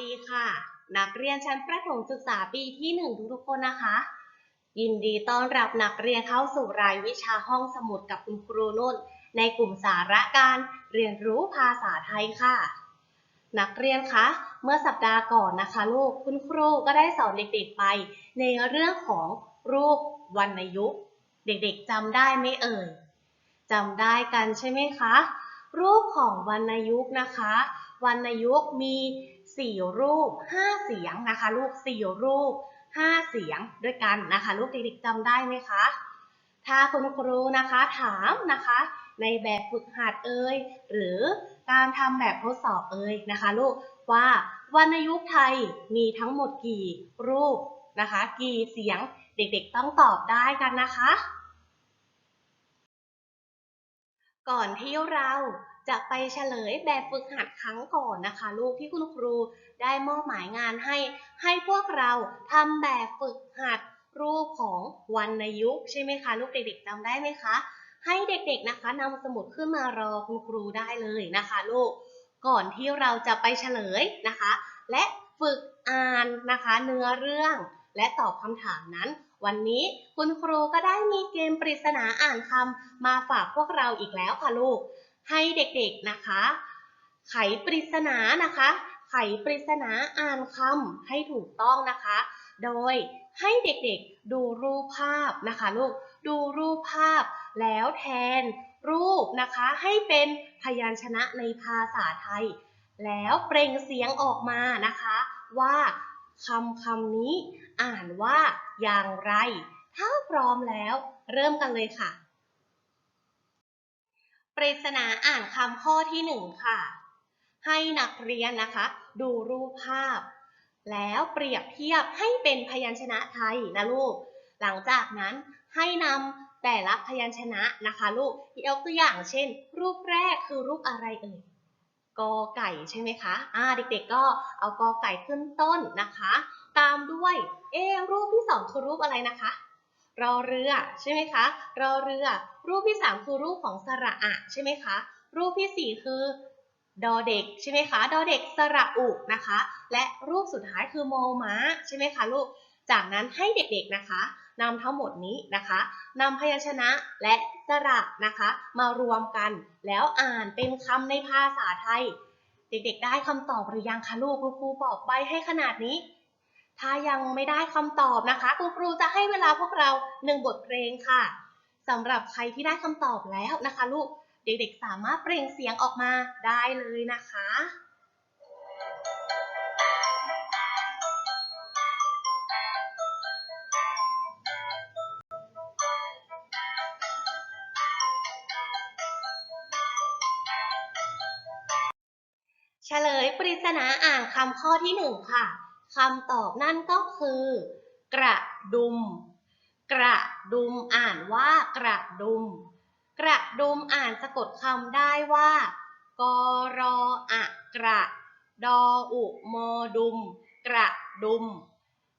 ดีค่ะ นักเรียนชั้นประถมศึกษาปีที่หนึ่งทุกๆคนนะคะ ยินดีต้อนรับนักเรียนเข้าสู่รายวิชาห้องสมุดกับคุณครูนุ่น ในกลุ่มสาระการเรียนรู้ภาษาไทยค่ะ นักเรียนคะ เมื่อสัปดาห์ก่อนนะคะลูกคุณครูก็ได้สอนเด็กๆไป ในเรื่องของรูปวรรณยุกต์เด็กๆจำได้ไหมเอ่ยจำได้กันใช่ไหมคะ รูปของวรรณยุกต์นะคะวรรณยุกต์มี 4 รูป 5 เสียงนะคะ ลูก 4 รูป 5 เสียงด้วยกันนะคะ ลูกเด็กๆจำได้ไหมคะ ถ้าคุณครูนะคะถามนะคะ ในแบบฝึกหัดเอ่ยหรือการทำแบบทดสอบเอ่ยนะคะ ลูกว่าวรรณยุกต์ไทยมีทั้งหมดกี่รูปนะคะ กี่เสียงเด็กๆต้องตอบได้กันนะคะ ก่อนที่เรา จะไปเฉลยแบบฝึกหัดครั้งก่อนนะคะ ลูกที่คุณครูได้มอบหมายงานให้ ให้พวกเราทำแบบฝึกหัดรูปของวรรณยุกต์ใช่ไหมคะ ลูกเด็กๆจำได้ไหมคะ ให้เด็กๆนะคะนำสมุดขึ้นมารอคุณครูได้เลยนะคะ ลูกก่อนที่เราจะไปเฉลยนะคะ และฝึกอ่านนะคะเนื้อเรื่อง และตอบคำถามนั้น วันนี้คุณครูก็ได้มีเกมปริศนาอ่านคำมาฝากพวกเราอีกแล้วค่ะลูก ให้เด็กๆนะคะ ไขปริศนานะคะ ไขปริศนาอ่านคำให้ถูกต้องนะคะ โดยให้เด็กๆดูรูปภาพนะคะลูก ดูรูปภาพแล้วแทนรูปนะคะให้เป็นพยัญชนะในภาษาไทย แล้วเปล่งเสียงออกมานะคะ ว่าคำคำนี้อ่านว่าอย่างไร ถ้าพร้อมแล้วเริ่มกันเลยค่ะ ปริศนาอ่านคำข้อที่หนึ่งค่ะ ให้นักเรียนนะคะ ดูรูปภาพ แล้วเปรียบเทียบให้เป็นพยัญชนะไทยนะลูก หลังจากนั้นให้นำแต่ละพยัญชนะนะคะลูกยกตัวอย่างเช่น รูปแรกคือรูปอะไรเอ่ยกอไก่ใช่ไหมคะอ่าเด็กๆก็เอากอไก่ขึ้นต้นนะคะ ตามด้วยเอรูปที่สองคือรูปอะไรนะคะ รอเรือใช่ไหมคะ รอเรือ รูปที่สามคือรูปของสระอะใช่ไหมคะ รูปที่สี่คือดอเด็กใช่ไหมคะ ดอเด็กสระอุนะคะ และรูปสุดท้ายคือโมม้าใช่ไหมคะลูก จากนั้นให้เด็กๆนะคะนำทั้งหมดนี้นะคะนำพยัญชนะและสระนะคะ มารวมกันแล้วอ่านเป็นคำในภาษาไทย เด็กๆ ได้คำตอบหรือยังคะลูกคุณครูบอกใบให้ขนาดนี้ ถ้ายังไม่ได้คำตอบนะคะ คุณครูจะให้เวลาพวกเราหนึ่งบทเพลงค่ะสำหรับใครที่ได้คำตอบแล้วนะคะลูก เด็กๆสามารถเปล่งเสียงออกมาได้เลยนะคะเฉลยปริศนาอ่านคำข้อที่หนึ่งค่ะ คำตอบนั่นก็คือ กระดุม กระดุมอ่านว่ากระดุม กระดุมอ่านสะกดคำได้ว่ากรออะกระดออุโมดุม กระดุม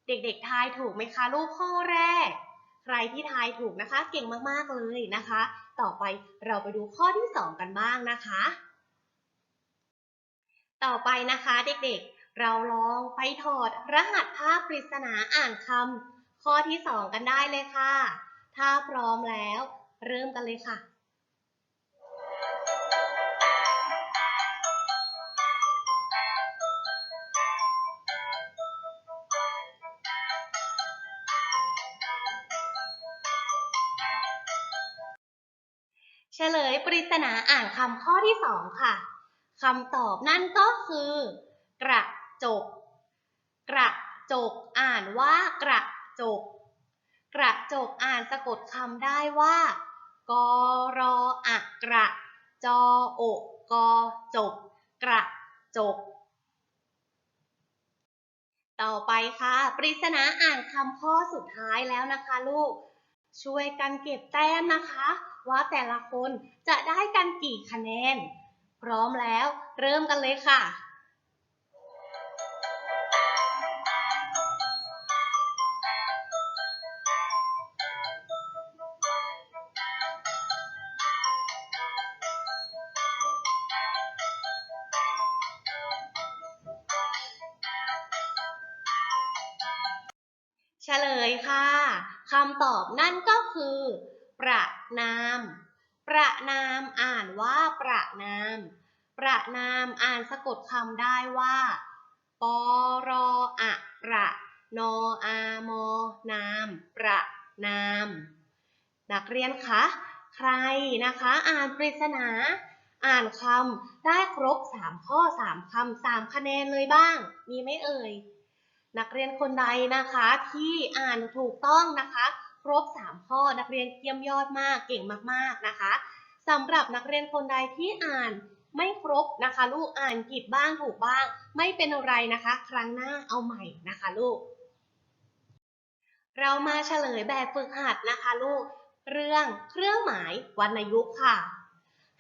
เด็กๆทายถูกไหมคะลูกข้อแรก ใครที่ทายถูกนะคะ เก่งมากๆเลยนะคะ ต่อไปเราไปดูข้อที่สองกันบ้างนะคะ ต่อไปนะคะเด็กๆ เราลองไปถอดรหัสภาพปริศนาอ่านคำข้อที่สองกันได้เลยค่ะ ถ้าพร้อมแล้ว เริ่มกันเลยค่ะ เฉลยปริศนาอ่านคำข้อที่สองค่ะคำตอบนั่นก็คือกระ จก กระจกอ่านว่ากระจก กระจกอ่านสะกดคำได้ว่ากรออะกระ จอโอกกอจก กระจก ต่อไปค่ะ ปริศนาอ่านคำข้อสุดท้ายแล้วนะคะลูก ช่วยกันเก็บแต้มนะคะ ว่าแต่ละคนจะได้กันกี่คะแนน พร้อมแล้ว เริ่มกันเลยค่ะ ลยค่ะคำตอบนั่นก็คือ ประนาม ประนามอ่านว่าประนาม ประนามอ่านสะกดคำได้ว่าปรอะประนออามอนาม ประนาม นักเรียนคะใครนะคะ อ่านปริศนา อ่านคำได้ครบ 3 ข้อ 3คำ3คะแนนเลยบ้าง มีไหมเอ่ย นักเรียนคนใดนะคะที่อ่านถูกต้องนะคะ ครบ 3 ข้อนักเรียนเยี่ยมยอดมากเก่งมากๆนะคะสำหรับนักเรียนคนใดที่อ่านไม่ครบนะคะ ลูกอ่านผิดบ้างถูกบ้าง ไม่เป็นไรนะคะ ครั้งหน้าเอาใหม่นะคะลูก เรามาเฉลยแบบฝึกหัดนะคะลูกเรื่องเครื่องหมายวรรณยุกต์ค่ะ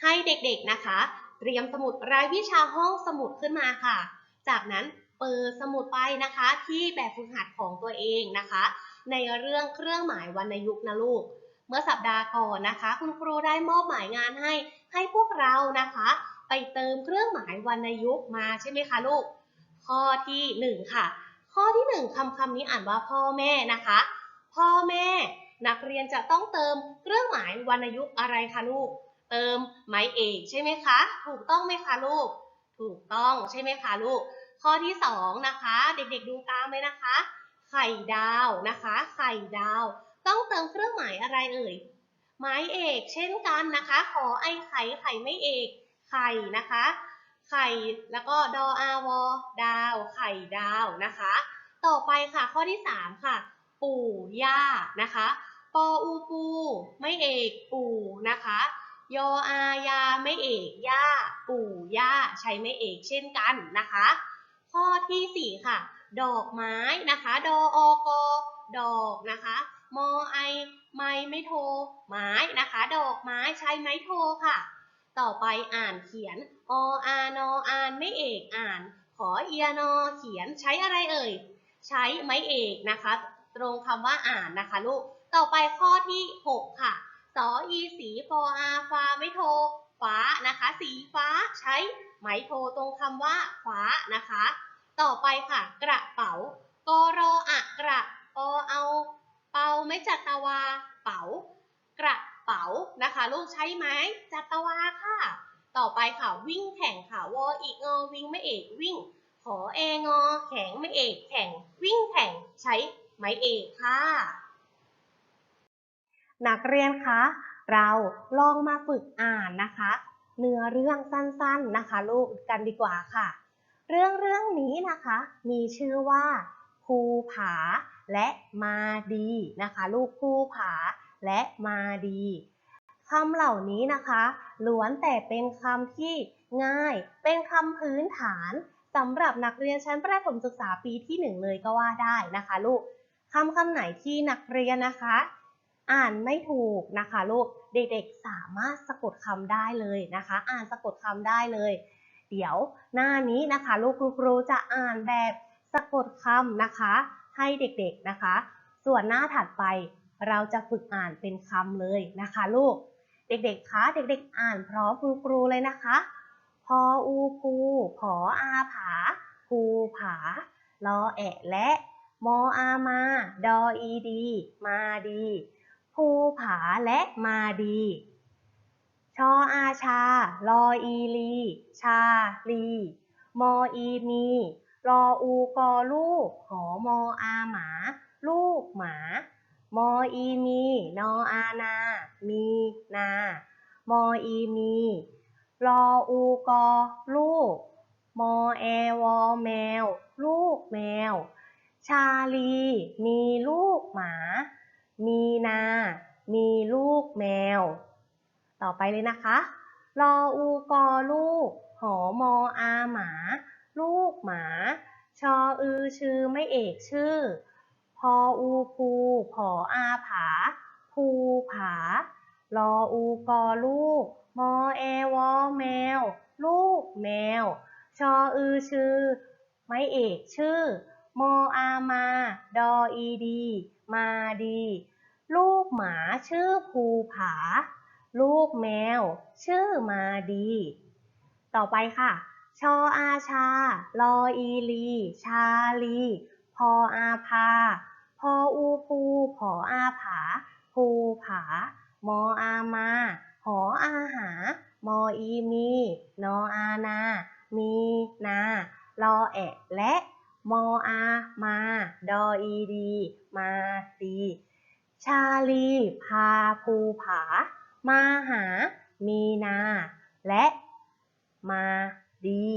ให้เด็กๆนะคะ เตรียมสมุดรายวิชาห้องสมุดขึ้นมาค่ะ จากนั้น เปิดสมุดไปนะคะ ที่แบบฝึกหัดของตัวเองนะคะ ในเรื่องเครื่องหมายวรรณยุกต์นะลูก เมื่อสัปดาห์ก่อนนะคะ คุณครูได้มอบหมายงานให้ให้พวกเรานะคะ ไปเติมเครื่องหมายวรรณยุกต์มาใช่ไหมคะลูก ข้อที่หนึ่งค่ะ ข้อที่หนึ่งคำคำนี้อ่านว่าพ่อแม่นะคะ พ่อแม่นักเรียนจะต้องเติมเครื่องหมายวรรณยุกต์อะไรคะลูก เติมไม้เอกใช่ไหมคะ ถูกต้องไหมคะลูก ถูกต้องใช่ไหมคะลูก ข้อที่สองนะคะ เด็กๆดูตามเลยนะคะ ไข่ดาวนะคะ ไข่ดาว ต้องเติมเครื่องหมายอะไรเอ่ยไม้เอก เช่นกันนะคะ ขอไอไข่ไข่ไม่เอก ไข่นะคะ ไข่แล้วก็ดออาวอดาว ไข่ดาวนะคะ ต่อไปค่ะข้อที่สามค่ะ ปู่ย่านะคะปออูปู ไม่เอกปู่นะคะยออายาไม่เอกย่า ปู่ย่าใช้ไม่เอกเช่นกันนะคะ ข้อที่สี่ค่ะ ดอกไม้นะคะ ดออกอดอกนะคะ มอไอไม้ไม่โท ไม้นะคะ ดอกไม้ใช้ไม้โทค่ะ ต่อไปอ่านเขียน ออานออานไม่เอกอ่าน ขอเอียนอเขียนใช้อะไรเอ่ย ใช้ไม้เอกนะคะ ตรงคำว่าอ่านนะคะลูก ต่อไปข้อที่ 6 ค่ะสออีสีฟออาฟ้าไม่โท ฟ้านะคะ สีฟ้าใช้ ไหมโทตรงคำว่าฟ้านะคะ ต่อไปค่ะ กระเป๋ากรออะกระปอเอาเปาไม่จัตวา เป๋ากระเป๋านะคะ ลูกใช้ไหมจัตวาค่ะ ต่อไปค่ะวิ่งแข่งค่ะวออีกงอวิ่งไม่เอกวิ่ง ขอเองอแข็งไม่เอกแข่งวิ่งแข่งใช้ไม้เอกค่ะ นักเรียนคะเราลองมาฝึกอ่านนะคะ เนื้อเรื่องสั้นๆนะคะ ลูกกันดีกว่าค่ะ เรื่องเรื่องนี้นะคะ มีชื่อว่าภูผาและมาดีนะคะ ลูกภูผาและมาดีคำเหล่านี้นะคะล้วนแต่เป็นคำที่ง่าย เป็นคำพื้นฐานสำหรับนักเรียนชั้นประถมศึกษาปีที่หนึ่งเลยก็ว่าได้นะคะ ลูกคำคำไหนที่นักเรียนนะคะ อ่านไม่ถูกนะคะลูกเด็กๆสามารถสะกดคำได้เลยนะคะ อ่านสะกดคำได้เลย เดี๋ยวหน้านี้นะคะลูกครูจะอ่านแบบสะกดคำนะคะ ให้เด็กๆนะคะ ส่วนหน้าถัดไปเราจะฝึกอ่านเป็นคำเลยนะคะลูก เด็กๆคะเด็กๆอ่านพร้อมคุณครูเลยนะคะ พออูภูผออาผาภูผาลอแอะและ มออามา ดออีดี มาดี ภูผาและมาดี ชออาชา ลออีลี ชาลี มออีมี รออูกอลูก หอมออาหมา ลูกหมา มออีมี นออานา มีนา มออีมี รออูกอลูก มอแอวอแมว ลูกแมว ชาลี มีลูกหมา มีนา มีลูกแมว ต่อไปเลยนะคะรออูกอลูก หอมออาหมา ลูกหมา ชออือชื่อไม่เอกชื่อ พออูภูผออาผา ภูผารออูกอลูก มอแอวอแมว ลูกแมว ชออือชื่อ ไม่เอกชื่อ มออามา ดออีดี มาดี ลูกหมาชื่อภูผา ลูกแมว ชื่อมาดี ต่อไปค่ะ ชออาชา ลออีลี ชาลี พออาพาพออูภูผออาผา ภูผา มออามา หออาหา มออีมี นออานา มีนารอแอะและ มออา มา ดออีดี มาดี ชาลีพาภูผา มาหา มีนา และมาดี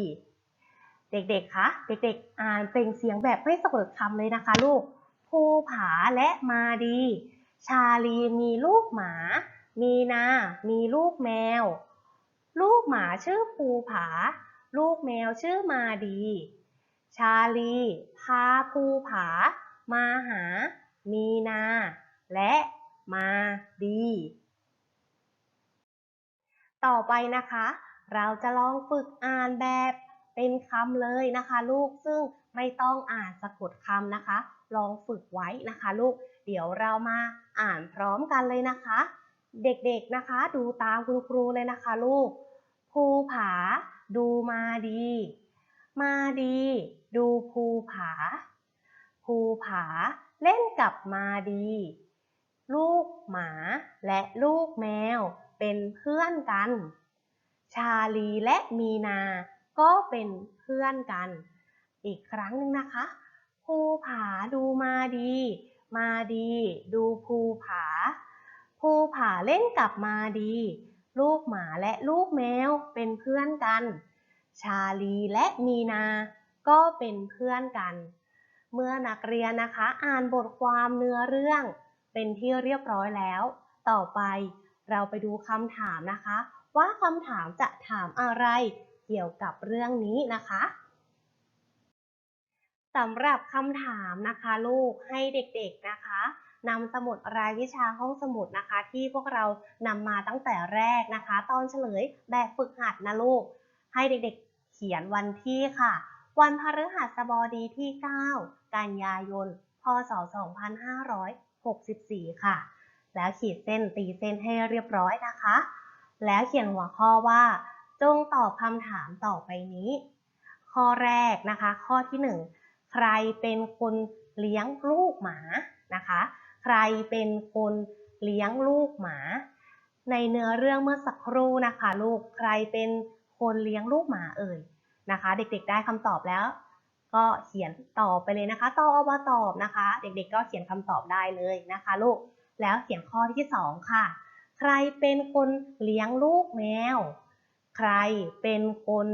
เด็กๆ คะ เด็กๆ อ่านเปล่งเสียงแบบไม่สะกดคำเลยนะคะลูก ภูผาและมาดี ชาลีมีลูกหมา มีนา มีลูกแมว ลูกหมาชื่อภูผา ลูกแมวชื่อมาดี ชาลี พาภูผา มาหา มีนา และมาดี ต่อไปนะคะ เราจะลองฝึกอ่านแบบเป็นคำเลยนะคะลูกซึ่งไม่ต้องอ่านสะกดคำนะคะ ลองฝึกไว้นะคะลูก เดี๋ยวเรามาอ่านพร้อมกันเลยนะคะ เด็กๆนะคะ ดูตามคุณครูเลยนะคะลูกภูผา ดูมาดี มาดี ดูภูผา ภูผาเล่นกับมาดี ลูกหมาและลูกแมวเป็นเพื่อนกัน ชาลีและมีนาก็เป็นเพื่อนกัน อีกครั้งหนึ่งนะคะภูผาดูมาดี มาดี ดูภูผาภูผาเล่นกับมาดี ลูกหมาและลูกแมวเป็นเพื่อนกัน ชาลีและมีนาก็เป็นเพื่อนกัน เมื่อนักเรียนนะคะ อ่านบทความเนื้อเรื่อง เป็นที่เรียบร้อยแล้ว ต่อไปเราไปดูคำถามนะคะ ว่าคำถามจะถามอะไรเกี่ยวกับเรื่องนี้นะคะสำหรับคำถามนะคะลูกให้เด็กๆนะคะนำสมุดรายวิชาห้องสมุดนะคะ ที่พวกเรานำมาตั้งแต่แรกนะคะ ตอนเฉลยแบบฝึกหัดนะลูก ให้เด็กๆเขียนวันที่ค่ะ วันพฤหัสบดีที่ 9 กันยายน พศ 64 ค่ะ แล้วขีดเส้นตีเส้นให้เรียบร้อยนะคะ แล้วเขียนหัวข้อว่า จงตอบคำถามต่อไปนี้ ข้อแรกนะคะ ข้อที่ 1 ใครเป็นคนเลี้ยงลูกหมานะคะ ใครเป็นคนเลี้ยงลูกหมา ในเนื้อเรื่องเมื่อสักครู่นะคะ ลูกใครเป็นคนเลี้ยงลูกหมาเอ่ยนะคะ เด็กๆได้คำตอบแล้ว ก็เขียนตอบไปเลยนะคะตอบว่าตอบนะคะ เด็กๆก็เขียนคำตอบได้เลยนะคะลูกแล้วเขียนข้อที่สองค่ะ ใครเป็นคนเลี้ยงลูกแมว ใครเป็นคน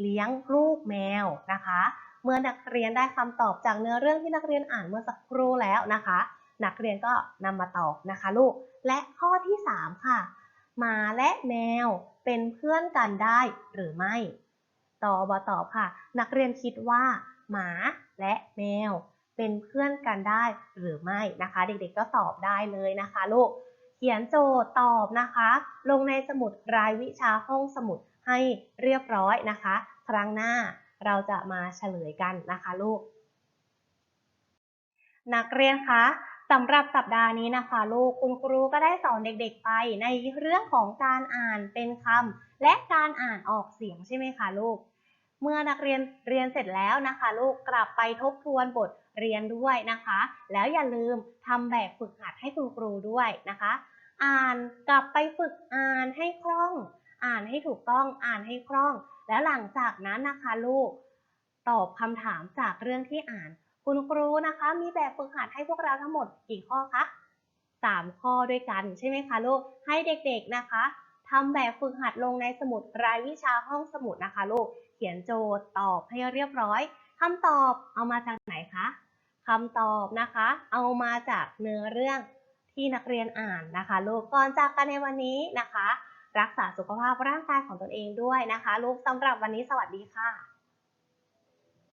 เลี้ยงลูกแมวนะคะ เมื่อนักเรียนได้คำตอบจากเนื้อเรื่องที่นักเรียนอ่านเมื่อสักครู่แล้วนะคะ นักเรียนก็นำมาตอบนะคะลูก และข้อที่ 3 ค่ะ หมาและแมวเป็นเพื่อนกันได้หรือไม่ตอบบตอบค่ะ นักเรียนคิดว่า หมาและแมว เป็นเพื่อนกันได้หรือไม่นะคะ เด็กๆก็ตอบได้เลยนะคะลูกเขียนโจทย์ตอบนะคะ ลงในสมุดรายวิชาห้องสมุดให้เรียบร้อยนะคะ ครั้งหน้าเราจะมาเฉลยกันนะคะลูก นักเรียนคะสำหรับสัปดาห์นี้นะคะลูกคุณครูก็ได้สอนเด็กๆไปในเรื่องของการอ่านเป็นคำและการอ่านออกเสียงใช่ไหมคะลูก เมื่อนักเรียนเรียนเสร็จแล้วนะคะ ลูกกลับไปทบทวนบทเรียนด้วยนะคะ แล้วอย่าลืมทำแบบฝึกหัดให้คุณครูด้วยนะคะ อ่านกลับไปฝึกอ่านให้คล่อง อ่านให้ถูกต้องอ่านให้คล่อง แล้วหลังจากนั้นนะคะลูกตอบคำถามจากเรื่องที่อ่าน คุณครูนะคะ มีแบบฝึกหัดให้พวกเราทั้งหมดกี่ข้อคะสามข้อด้วยกันใช่ไหมคะลูกให้เด็กๆนะคะทำแบบฝึกหัดลงในสมุดรายวิชาห้องสมุดนะคะลูก ขียนโจทย์ตอบให้เรียบร้อยคำตอบเอามาจากไหนคะคำตอบนะคะ เอามาจากเนื้อเรื่องที่นักเรียนอ่านนะคะ ลูกก่อนจากกันในวันนี้นะคะ รักษาสุขภาพร่างกายของตนเองด้วยนะคะ ลูกสำหรับวันนี้สวัสดีค่ะ